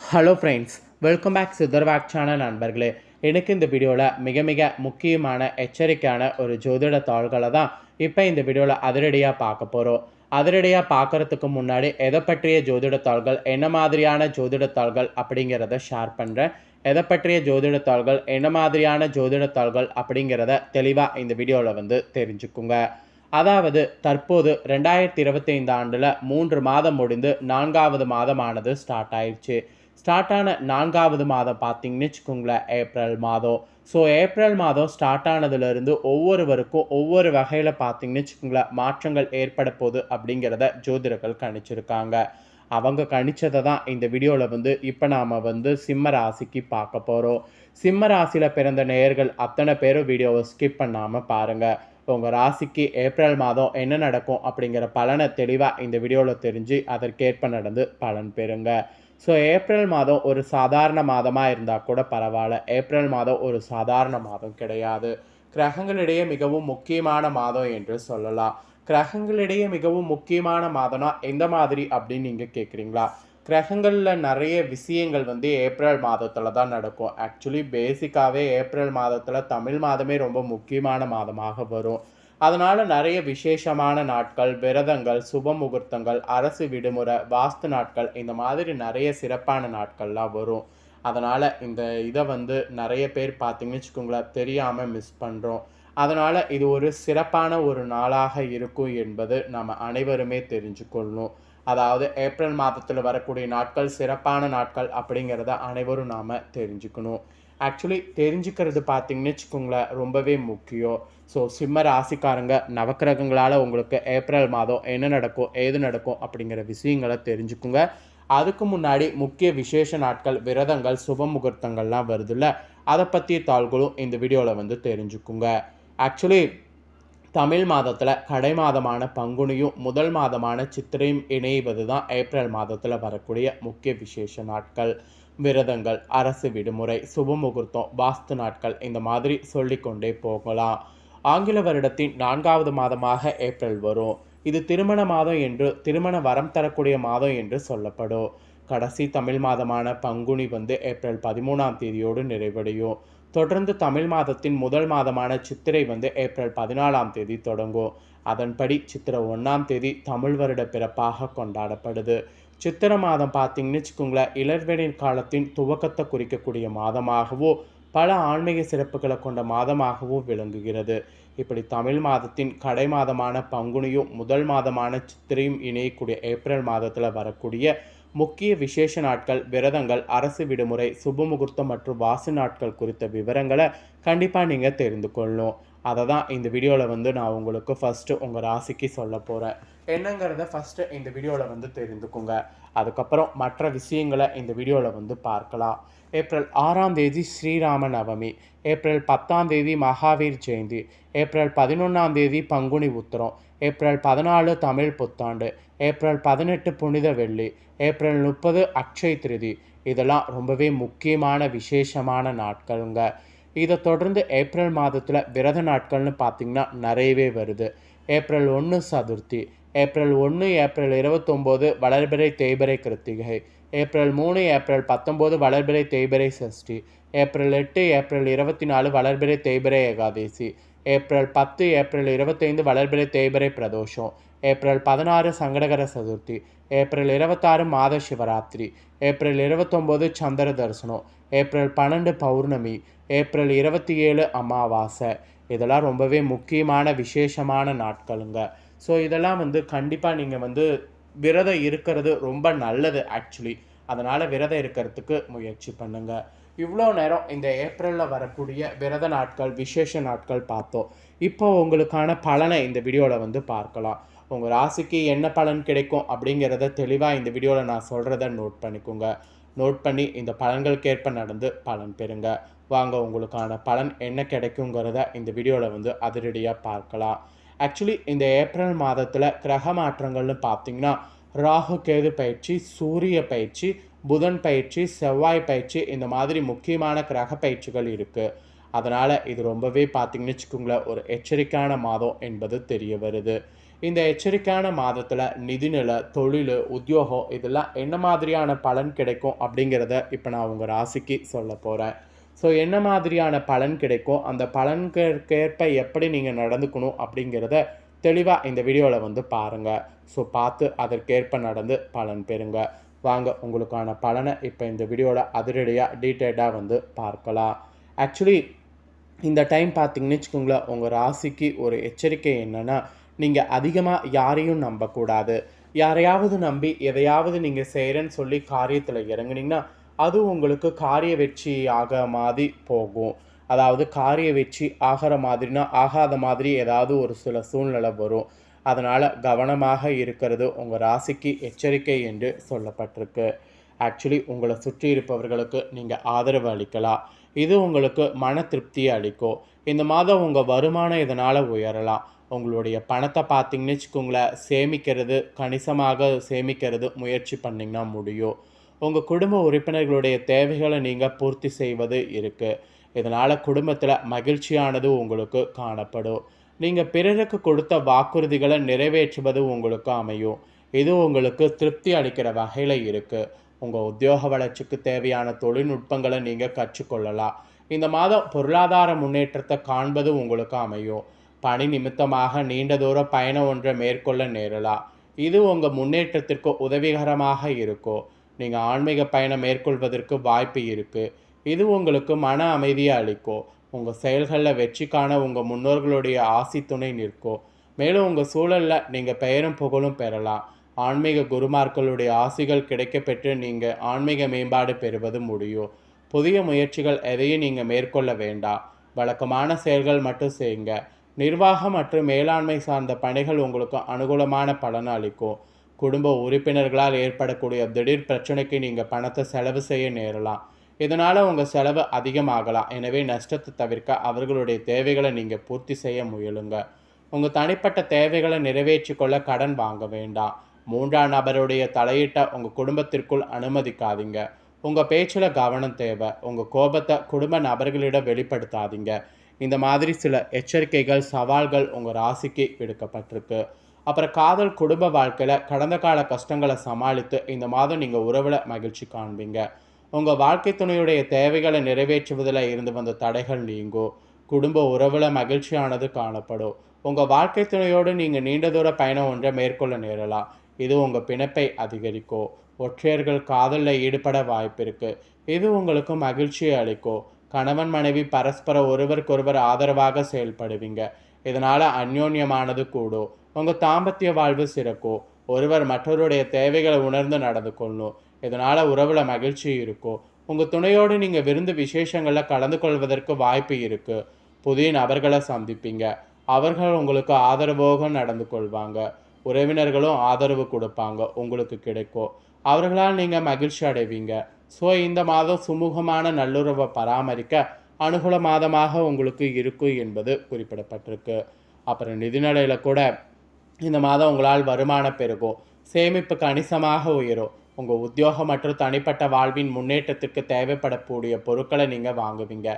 Hello friends welcome back சித்தர்வாக் channel நண்பர்களே. எனக்கு இந்த வீடியோவில் மிக மிக முக்கியமான எச்சரிக்கையான ஒரு ஜோதிட தாள்களை தான் இப்போ இந்த வீடியோவில் அதிரடியாக பார்க்க போகிறோம் அதிரடியாக பார்க்கறதுக்கு முன்னாடி எதை பற்றிய ஜோதிட தாள்கள் என்ன மாதிரியான ஜோதிட தாள்கள் அப்படிங்கிறத ஷேர் பண்ணுறேன் எதை பற்றிய ஜோதிட தாள்கள் என்ன மாதிரியான ஜோதிட தாள்கள் அப்படிங்கிறத தெளிவாக இந்த வீடியோவில் வந்து தெரிஞ்சுக்குங்க. அதாவது தற்போது ரெண்டாயிரத்தி இருபத்தைந்து ஆண்டில் மூன்று மாதம் முடிந்து நான்காவது மாதமானது ஸ்டார்ட் ஆயிடுச்சு. ஸ்டார்ட் ஆன நான்காவது மாதம் பார்த்தீங்கன்னு வச்சுக்கோங்களேன் ஏப்ரல் மாதம். ஸோ ஏப்ரல் மாதம் ஸ்டார்ட் ஆனதுலேருந்து ஒவ்வொருவருக்கும் ஒவ்வொரு வகையில் பார்த்தீங்கன்னு வச்சுக்கோங்களேன் மாற்றங்கள் ஏற்பட போகுது அப்படிங்கிறத ஜோதிடர்கள் கணிச்சிருக்காங்க. அவங்க கணிச்சதை தான் இந்த வீடியோவில் வந்து இப்போ நாம் வந்து சிம்ம ராசிக்கு பார்க்க போகிறோம் சிம்ம ராசியில் பிறந்த நேயர்கள் அத்தனை பேரும் வீடியோவை ஸ்கிப் பண்ணாமல் பாருங்கள் உங்கள் ராசிக்கு ஏப்ரல் மாதம் என்ன நடக்கும் அப்படிங்கிற பலனை தெளிவாக இந்த வீடியோவில் தெரிஞ்சு அதற்கேற்ப நடந்து பலன் பெறுங்க. ஸோ ஏப்ரல் மாதம் ஒரு சாதாரண மாதமாக இருந்தால் கூட பரவாயில்ல. ஏப்ரல் மாதம் ஒரு சாதாரண மாதம் கிடையாது. கிரகங்களிடையே மிகவும் முக்கியமான மாதம் என்று சொல்லலாம். கிரகங்களிடையே மிகவும் முக்கியமான மாதம்னா எந்த மாதிரி அப்படின்னு நீங்கள் கேட்குறீங்களா கிரகங்களில் நிறைய விஷயங்கள் வந்து ஏப்ரல் மாதத்தில் தான் நடக்கும். ஆக்சுவலி பேசிக்காகவே ஏப்ரல் மாதத்தில் தமிழ் மாதமே ரொம்ப முக்கியமான மாதமாக வரும். அதனால் நிறைய விசேஷமான நாட்கள் விரதங்கள் சுப முகூர்த்தங்கள் அரசு விடுமுறை வாஸ்து நாட்கள் இந்த மாதிரி நிறைய சிறப்பான நாட்கள்லாம் வரும். அதனால் இந்த இதை வந்து நிறைய பேர் பார்த்தீங்கன்னு வச்சுக்கோங்களேன் தெரியாமல் மிஸ் பண்ணுறோம் அதனால் இது ஒரு சிறப்பான ஒரு நாளாக இருக்கும் என்பது நம்ம அனைவருமே தெரிஞ்சுக்கொள்ளணும். அதாவது ஏப்ரல் மாதத்தில் வரக்கூடிய நாட்கள் சிறப்பான நாட்கள் அப்படிங்கிறத அனைவரும் நாம் தெரிஞ்சுக்கணும். ஆக்சுவலி தெரிஞ்சுக்கிறது பார்த்திங்கன்னு வச்சுக்கோங்களேன் ரொம்பவே முக்கியம். ஸோ சிம்ம ராசிக்காரங்க நவக்கிரகங்களால் உங்களுக்கு ஏப்ரல் மாதம் என்ன நடக்கும் ஏது நடக்கும் அப்படிங்கிற விஷயங்களை தெரிஞ்சுக்குங்க அதுக்கு முன்னாடி முக்கிய விசேஷ நாட்கள் விரதங்கள் சுப முகூர்த்தங்கள்லாம் வருதுல்ல அதை பற்றிய தாள்களும் இந்த வீடியோவில் வந்து தெரிஞ்சுக்குங்க ஆக்சுவலி தமிழ் மாதத்தில் கடை மாதமான பங்குனியும் முதல் மாதமான சித்திரையும் இணைவது தான் ஏப்ரல் மாதத்தில் வரக்கூடிய முக்கிய விசேஷ நாட்கள் விரதங்கள் அரசு விடுமுறை சுப முகூர்த்தம் வாஸ்து நாட்கள் இந்த மாதிரி சொல்லிக்கொண்டே போகலாம் ஆங்கில வருடத்தின் நான்காவது மாதமாக ஏப்ரல் வரும். இது திருமண மாதம் என்று திருமண வரம் தரக்கூடிய மாதம் என்று சொல்லப்படும். கடைசி தமிழ் மாதமான பங்குனி வந்து ஏப்ரல் பதிமூணாம் தேதியோடு நிறைவடையும். தொடர்ந்து தமிழ் மாதத்தின் முதல் மாதமான சித்திரை வந்து ஏப்ரல் பதினாலாம் தேதி தொடங்கும். அதன்படி சித்திரை ஒன்றாம் தேதி தமிழ் வருட பிறப்பாக கொண்டாடப்படுது. சித்திரை மாதம் பார்த்தீங்கன்னு வச்சுக்கோங்களேன் இளர்வெளியின் காலத்தின் துவக்கத்தை குறிக்கக்கூடிய மாதமாகவோ பல ஆன்மீக சிறப்புகளை கொண்ட மாதமாகவும் விளங்குகிறது. இப்படி தமிழ் மாதத்தின் கடை மாதமான பங்குனியும் முதல் மாதமான சித்திரையும் இணையக்கூடிய ஏப்ரல் மாதத்தில் வரக்கூடிய முக்கிய விசேஷ நாட்கள் விரதங்கள் அரசு விடுமுறை சுபமுகூர்த்தம் மற்றும் வாசு நாட்கள் குறித்த விவரங்களை கண்டிப்பாக நீங்கள் தெரிந்து கொள்ளணும். அதை தான் இந்த வீடியோவில் வந்து நான் உங்களுக்கு ஃபஸ்ட்டு உங்கள் ராசிக்கு சொல்ல போகிறேன் என்னங்கிறத ஃபஸ்ட்டு இந்த வீடியோவில் வந்து தெரிந்துக்குங்க. அதுக்கப்புறம் மற்ற விஷயங்களை இந்த வீடியோவில் வந்து பார்க்கலாம். ஏப்ரல் ஆறாம் தேதி ஸ்ரீராம நவமி ஏப்ரல் பத்தாம் தேதி மகாவீர் ஜெயந்தி ஏப்ரல் பதினொன்றாம் தேதி பங்குனி உத்திரம் ஏப்ரல் பதினாலு தமிழ் புத்தாண்டு ஏப்ரல் பதினெட்டு புனித வெள்ளி ஏப்ரல் முப்பது அக்ஷய் திருதி. இதெல்லாம் ரொம்பவே முக்கியமான விசேஷமான நாட்களுங்க. இதை தொடர்ந்து ஏப்ரல் மாதத்தில் விரத நாட்கள்னு பார்த்திங்கன்னா நிறையவே வருது. ஏப்ரல் ஒன்று சதுர்த்தி ஏப்ரல் ஒன்று ஏப்ரல் இருபத்தொம்போது வளர்பிறை தேய்பிறை கிருத்திகை. ஏப்ரல் மூணு ஏப்ரல் பத்தொம்போது வளர்பிறை தேய்பிறை சஷ்டி. ஏப்ரல் எட்டு ஏப்ரல் இருபத்தி நாலு வளர்பிறை தேய்பிறை ஏகாதேசி. ஏப்ரல் பத்து ஏப்ரல் இருபத்தைந்து வளர்பிறை தேய்பிறை பிரதோஷம். ஏப்ரல் பதினாறு சங்கடகர சதுர்த்தி. ஏப்ரல் இருபத்தாறு மாத சிவராத்திரி. ஏப்ரல் இருபத்தொம்போது சந்திர தரிசனம். ஏப்ரல் பன்னெண்டு பௌர்ணமி. ஏப்ரல் இருபத்தி ஏழு அமாவாசை. இதெல்லாம் ரொம்பவே முக்கியமான விசேஷமான நாட்களுங்க. ஸோ இதெல்லாம் வந்து கண்டிப்பாக நீங்கள் வந்து விரதம் இருக்கிறது ரொம்ப நல்லது ஆக்சுவலி அதனால் விரதம் இருக்கிறதுக்கு முயற்சி பண்ணுங்கள் இவ்வளோ நேரம் இந்த ஏப்ரலில் வரக்கூடிய விரத நாட்கள் விசேஷ நாட்கள் பார்த்தோம். இப்போ உங்களுக்கான பலனை இந்த வீடியோவில் வந்து பார்க்கலாம். உங்கள் ராசிக்கு என்ன பலன் கிடைக்கும் அப்படிங்கிறத தெளிவாக இந்த வீடியோவில் நான் சொல்கிறத நோட் பண்ணிக்கோங்க. நோட் பண்ணி இந்த பலன்களுக்கேற்ப நடந்து பலன் பெறுங்க. வாங்க உங்களுக்கான பலன் என்ன கிடைக்குங்கிறத இந்த வீடியோவில் வந்து அதிரடியாக பார்க்கலாம். ஆக்சுவலி இந்த ஏப்ரல் மாதத்தில் கிரக மாற்றங்கள்னு பார்த்தீங்கன்னா ராகு கேது பயிற்சி சூரிய பயிற்சி புதன் பயிற்சி செவ்வாய் பயிற்சி இந்த மாதிரி முக்கியமான கிரக பயிற்சிகள் இருக்குது அதனால் இது ரொம்பவே பார்த்தீங்கன்னு வச்சுக்கோங்களேன் ஒரு எச்சரிக்கையான மாதம் என்பது தெரிய வருது. இந்த எச்சரிக்கையான மாதத்தில் நிதிநிலை தொழில் உத்தியோகம் இதெல்லாம் என்ன மாதிரியான பலன் கிடைக்கும் அப்படிங்கிறத இப்போ நான் உங்கள் ராசிக்கு சொல்ல போகிறேன் ஸோ என்ன மாதிரியான பலன் கிடைக்கும் அந்த பலன்கேற்ப எப்படி நீங்கள் நடந்துக்கணும் அப்படிங்கிறத தெளிவாக இந்த வீடியோவில் வந்து பாருங்கள் ஸோ பார்த்து அதற்கேற்ப நடந்து பலன் பெறுங்க. வாங்க உங்களுக்கான பலனை இப்போ இந்த வீடியோவில் அதிரடியாக டீட்டெயில்டாக வந்து பார்க்கலாம். ஆக்சுவலி இந்த டைம் பார்த்தீங்கன்னு வச்சுக்கோங்களேன் உங்கள் ராசிக்கு ஒரு எச்சரிக்கை என்னென்னா நீங்கள் அதிகமாக யாரையும் நம்பக்கூடாது. யாரையாவது நம்பி எதையாவது நீங்கள் செய்கிறேன்னு சொல்லி காரியத்தில் இறங்குனீங்கன்னா அது உங்களுக்கு காரிய வெற்றி ஆக மாதிரி போகும். அதாவது காரிய வெற்றி ஆகிற மாதிரினா ஆகாத மாதிரி ஏதாவது ஒரு சில சூழ்நிலை வரும். அதனால் கவனமாக இருக்கிறது உங்கள் ராசிக்கு எச்சரிக்கை என்று சொல்லப்பட்டிருக்கு. ஆக்சுவலி உங்களை சுற்றி இருப்பவர்களுக்கு நீங்கள் ஆதரவு அளிக்கலாம். இது உங்களுக்கு மன திருப்தியை அளிக்கும். இந்த மாதம் உங்கள் வருமானம் இதனால் உயரலாம். உங்களுடைய பணத்தை பார்த்தீங்கன்னு வச்சுக்கோங்களேன் சேமிக்கிறது கணிசமாக சேமிக்கிறது முயற்சி பண்ணிங்கன்னா முடியும். உங்கள் குடும்ப உறுப்பினர்களுடைய தேவைகளை நீங்கள் பூர்த்தி செய்வது இருக்குது இதனால் குடும்பத்தில் மகிழ்ச்சியானது உங்களுக்கு காணப்படும். நீங்கள் பிறருக்கு கொடுத்த வாக்குறுதிகளை நிறைவேற்றுவது உங்களுக்கு அமையும். இது உங்களுக்கு திருப்தி அளிக்கிற வகையில் இருக்குது உங்கள் உத்தியோக வளர்ச்சிக்கு தேவையான தொழில்நுட்பங்களை நீங்கள் கற்றுக்கொள்ளலாம். இந்த மாதம் பொருளாதார முன்னேற்றத்தை காண்பது உங்களுக்கு அமையும். பணி நிமித்தமாக நீண்ட தூர பயணம் ஒன்றை மேற்கொள்ள நேரலாம். இது உங்கள் முன்னேற்றத்திற்கு உதவிகரமாக இருக்கும். நீங்கள் ஆன்மீக பயணம் மேற்கொள்வதற்கு வாய்ப்பு இருக்குது இது உங்களுக்கு மன அமைதியை அளிக்கும் உங்கள் செயல்களில் வெற்றி காண உங்கள் முன்னோர்களுடைய ஆசி துணை நிற்கும் மேலும் உங்கள் சூழலில் நீங்கள் பெயரும் புகழும் பெறலாம். ஆன்மீக குருமார்களுடைய ஆசிகள் கிடைக்கப்பெற்று நீங்கள் ஆன்மீக மேம்பாடு பெறுவது முடியும். புதிய முயற்சிகள் எதையும் நீங்கள் மேற்கொள்ள வேண்டாம். வழக்கமான செயல்கள் மட்டும் செய்யுங்க. நிர்வாகம் மற்றும் மேலாண்மை சார்ந்த பணிகள் உங்களுக்கு அனுகூலமான பலன் அளிக்கும். குடும்ப உறுப்பினர்களால் ஏற்படக்கூடிய திடீர் பிரச்சனைக்கு நீங்கள் பணத்தை செலவு செய்ய நேரலாம். இதனால் உங்கள் செலவு அதிகமாகலாம். எனவே நஷ்டத்தை தவிர்க்க அவர்களுடைய தேவைகளை நீங்கள் பூர்த்தி செய்ய முயலுங்க. உங்கள் தனிப்பட்ட தேவைகளை நிறைவேற்றி கொள்ள கடன் வாங்க வேண்டாம். மூன்றாம் நபருடைய தலையிட்ட உங்கள் குடும்பத்திற்குள் அனுமதிக்காதீங்க. உங்கள் பேச்சில் கவனம் தேவை. உங்கள் கோபத்தை குடும்ப நபர்களிடம் வெளிப்படுத்தாதீங்க. இந்த மாதிரி சில எச்சரிக்கைகள் சவால்கள் உங்கள் ராசிக்கு விடுக்கப்பட்டிருக்கு. அப்புறம் காதல் குடும்ப வாழ்க்கையில் கடந்த கால கஷ்டங்களை சமாளித்து இந்த மாதம் நீங்கள் உறவில் மகிழ்ச்சி காண்பீங்க. உங்கள் வாழ்க்கை துணையுடைய தேவைகளை நிறைவேற்றுவதில் இருந்து வந்த தடைகள் நீங்கும் குடும்ப உறவில் மகிழ்ச்சியானது காணப்படும் உங்கள் வாழ்க்கை துணையோடு நீங்கள் நீண்ட தூர பயணம் ஒன்றை மேற்கொள்ள நேரலாம். இது உங்கள் பிணைப்பை அதிகரிக்கும் ஒற்றையர்கள் காதலில் ஈடுபட வாய்ப்பு இருக்குது இது உங்களுக்கு மகிழ்ச்சியை அளிக்கும் கணவன் மனைவி பரஸ்பர ஒருவருக்கொருவர் ஆதரவாக செயல்படுவீங்க. இதனால் அந்யோன்யமானது கூடும் உங்கள் தாம்பத்திய வாழ்வு சிறக்கும் ஒருவர் மற்றவருடைய தேவைகளை உணர்ந்து நடந்து கொள்ளணும் இதனால் உறவில் மகிழ்ச்சி இருக்கும் உங்கள் துணையோடு நீங்கள் விருந்து விசேஷங்களில் கலந்து கொள்வதற்கு வாய்ப்பு இருக்குது புதிய நபர்களை சந்திப்பீங்க. அவர்கள் உங்களுக்கு ஆதரவாக நடந்து கொள்வாங்க. உறவினர்களும் ஆதரவு கொடுப்பாங்க. உங்களுக்கு கிடைக்கும் அவர்களால் நீங்கள் மகிழ்ச்சி அடைவீங்க. ஸோ இந்த மாதம் சுமூகமான நல்லுறவை பராமரிக்க அனுகூல மாதமாக உங்களுக்கு இருக்கும் என்பது குறிப்பிடப்பட்டிருக்கு. அப்புறம் நிதிநிலையில் கூட இந்த மாதம் உங்களால் வருமானம் பெருகும் சேமிப்பு கணிசமாக உயரும். உங்கள் உத்தியோகம் மற்றும் தனிப்பட்ட வாழ்வின் முன்னேற்றத்திற்கு தேவைப்படக்கூடிய பொருட்களை நீங்கள் வாங்குவீங்க.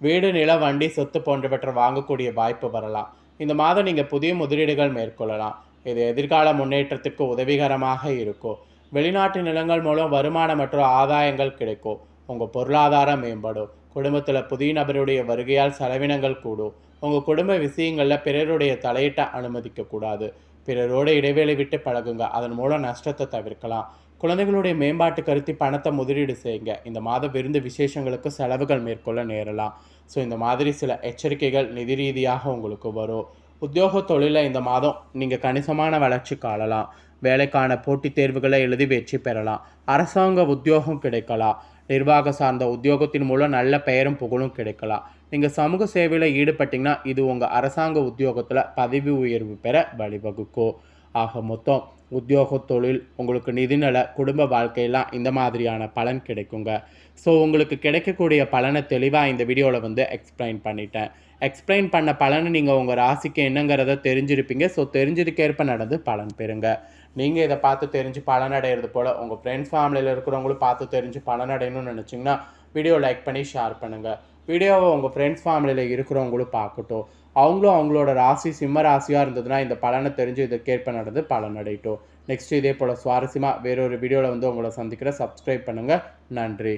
வீடு நில வண்டி சொத்து போன்றவற்றை வாங்கக்கூடிய வாய்ப்பு வரலாம். இந்த மாதம் நீங்கள் புதிய முதலீடுகள் மேற்கொள்ளலாம். இது எதிர்கால முன்னேற்றத்திற்கு உதவிகரமாக இருக்கும். வெளிநாட்டு நிலங்கள் மூலம் வருமானம் மற்றும் ஆதாயங்கள் கிடைக்கும். உங்கள் பொருளாதாரம் மேம்படும். குடும்பத்தில் புதிய நபருடைய வருகையால் செலவினங்கள் கூடும். உங்கள் குடும்ப விஷயங்களில் பிறருடைய தலையிட்ட அனுமதிக்கக்கூடாது. பிறரோடு இடைவேளை விட்டு பழகுங்க. அதன் மூலம் நஷ்டத்தை தவிர்க்கலாம். குழந்தைகளுடைய மேம்பாட்டு கருத்தி பணத்தை முதலீடு செய்யுங்க. இந்த மாத விருந்து விசேஷங்களுக்கு செலவுகள் மேற்கொள்ள நேரலாம். ஸோ இந்த மாதிரி சில எச்சரிக்கைகள் நிதி ரீதியாக உங்களுக்கு வரும். உத்தியோக தொழிலில் இந்த மாதம் நீங்கள் கணிசமான வளர்ச்சி காணலாம். வேலைக்கான போட்டித் தேர்வுகளை எழுதி வெற்றி பெறலாம். அரசாங்க உத்தியோகம் கிடைக்கலாம். நிர்வாக சார்ந்த உத்தியோகத்தின் மூலம் நல்ல பெயரும் புகழும் கிடைக்கலாம். நீங்கள் சமூக சேவையில் ஈடுபட்டிங்கன்னா இது உங்கள் அரசாங்க உத்தியோகத்தில் பதவி உயர்வு பெற வழிவகுக்கும். ஆக மொத்தம் உத்தியோக தொழில் உங்களுக்கு நிதிநல குடும்ப வாழ்க்கையெல்லாம் இந்த மாதிரியான பலன் கிடைக்குங்க. ஸோ உங்களுக்கு கிடைக்கக்கூடிய பலனை தெளிவாக இந்த வீடியோவில் வந்து எக்ஸ்பிளைன் பண்ணிட்டேன். எக்ஸ்பிளைன் பண்ண பலனை நீங்கள் உங்கள் ராசிக்கு என்னங்கிறத தெரிஞ்சிருப்பீங்க. ஸோ தெரிஞ்சதுக்கேற்ப நடந்து பலன் பெறுங்க. நீங்கள் இதை பார்த்து தெரிஞ்சு பலனடைகிறது போல் உங்கள் ஃப்ரெண்ட்ஸ் ஃபேமிலியில் இருக்கிறவங்களும் பார்த்து தெரிஞ்சு பலனடையணும்னு நினச்சிங்கன்னா வீடியோ லைக் பண்ணி ஷேர் பண்ணுங்கள் வீடியோவை உங்கள் ஃப்ரெண்ட்ஸ் ஃபேமிலியில் இருக்கிறவங்களும் பார்க்கட்டும். அவங்களும் அவங்களோட ராசி சிம்ம ராசியாக இருந்ததுன்னா இந்த பலனை தெரிஞ்சு இதற்கேற்ப நடந்து பலனடையட்டும் நெக்ஸ்ட் இதே போல் சுவாரஸ்யமாக வேறொரு வீடியோவில் வந்து உங்களை சந்திக்கிற சப்ஸ்கிரைப் பண்ணுங்கள் நன்றி.